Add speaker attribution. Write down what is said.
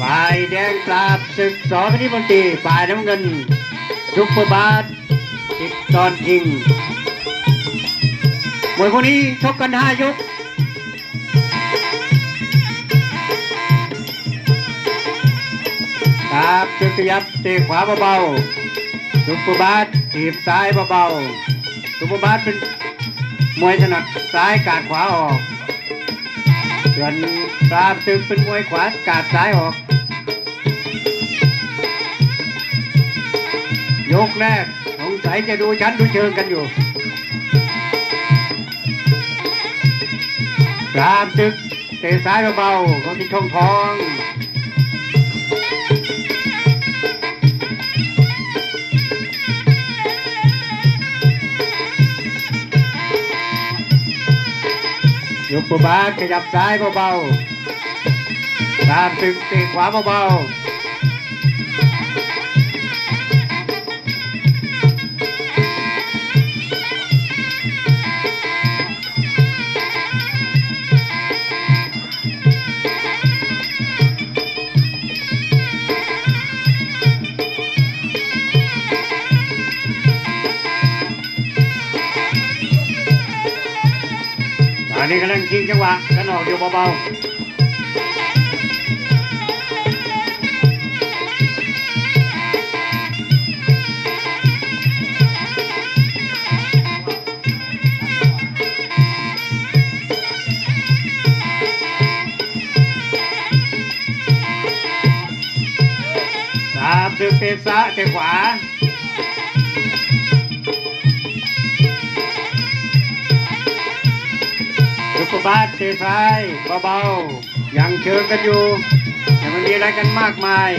Speaker 1: ฝ่ายแดงปราบศึกสอพิธีมนตรีฝ่ายน้ำเงินซุปเปอร์บาสติดตอนยิงมวยคู่นี้ชกกันห้ายกครับจุดขยับเตะขวาเบาๆซุปเปอร์บาสถีบซ้ายเบาๆซุปเปอร์บาสเป็นมวยถนัดซ้ายกาดขวาออก ส่วนปราบศึกเป็นมวยขวากาดซ้ายออก ยกแรกสงสัยจะดูชั้นดูเชิงกันอยู่ ปราบศึกเตะซ้ายเบาๆของที่ทองท้อง ยกตัวบาขยับซ้ายเบาๆตามตึงเตะขวาเบาๆ อนนี้กำลังชิงจังหวะกันออกอยู่เบาๆตามตึงเตะซ้ายเตะขวา ซุปเปอร์บาดเตะซ้ายเบาๆยังเชิงกันอยู่ยังไม่มีอะไรกันมากมาย